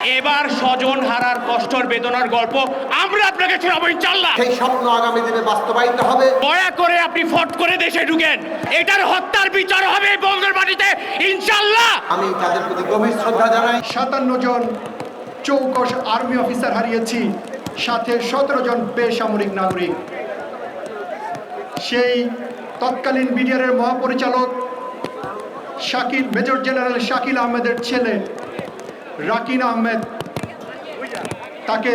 এবার স্বজন হারার কষ্টর বেদনার গল্প আমরা আপনাকে শোনাবো ইনশাল্লাহ সেই স্বপ্ন আগামী দিনে বাস্তবায়িত হবে। দয়া করে আপনি ফট করে দেশে ঢুকেন। এটার হত্যার বিচার হবে এই বঙ্গের মাটিতে ইনশাল্লাহ আমি তাদের প্রতি গভীর শ্রদ্ধা জানাই। সাতান্ন জন চৌকস আর্মি অফিসার হারিয়েছি সাথে সতেরো জন বেসামরিক নাগরিক। সেই তৎকালীন বিডিআরের মহাপরিচালক শাকিল মেজর জেনারেল শাকিল আহমেদের ছেলে রাকিন আহমেদ, তাকে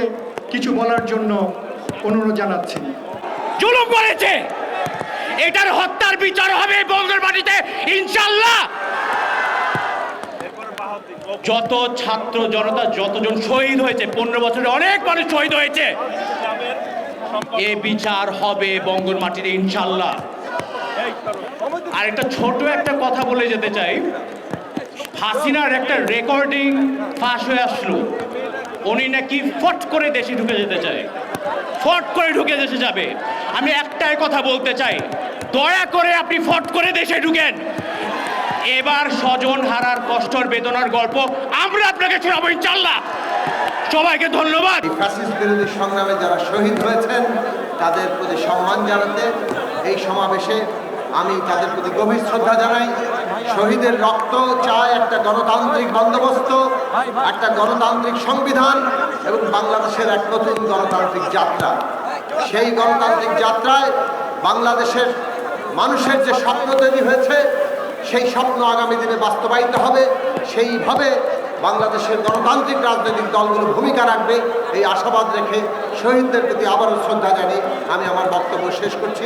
কিছু বলার জন্য অনুরোধ জানাচ্ছি। জুলুম করেছে। এটার হত্যার বিচার হবে বঙ্গের মাটিতে ইনশাল্লাহ যত ছাত্র জনতা, যতজন শহীদ হয়েছে, পনেরো বছরে অনেক মানুষ শহীদ হয়েছে। এ বিচার হবে বঙ্গের মাটিতে ইনশাল্লাহ আর একটা ছোট একটা কথা বলে যেতে চাই। হাসিনার একটা রেকর্ডিং ফাঁস হয়ে আসলো। উনি নাকি ফট করে দেশে ঢুকে যেতে চায়। ফট করে ঢুকে দেশে যাবে। আমি একটাই কথা বলতে চাই, দয়া করে আপনি ফট করে দেশে ঢুকেন। এবার স্বজন হারার কষ্টর বেদনার গল্প আমরা আপনাকে শোনাবো ইনশাল্লাহ সবাইকে ধন্যবাদ। ফ্যাসিস্ট বিরোধী সংগ্রামে যারা শহীদ হয়েছেন, তাদের প্রতি সম্মান জানাতে এই সমাবেশে আমি তাদের প্রতি গভীর শ্রদ্ধা জানাই। শহীদের রক্ত চায় একটা গণতান্ত্রিক বন্দোবস্ত, একটা গণতান্ত্রিক সংবিধান এবং বাংলাদেশের এক নতুন গণতান্ত্রিক যাত্রা। সেই গণতান্ত্রিক যাত্রায় বাংলাদেশের মানুষের যে স্বপ্ন তৈরি হয়েছে, সেই স্বপ্ন আগামী দিনে বাস্তবায়িত হবে। সেইভাবে বাংলাদেশের গণতান্ত্রিক রাজনৈতিক দলগুলো ভূমিকা রাখবে। এই আশাবাদ রেখে শহীদদের প্রতি আবারও শ্রদ্ধা জানিয়ে আমি আমার বক্তব্য শেষ করছি।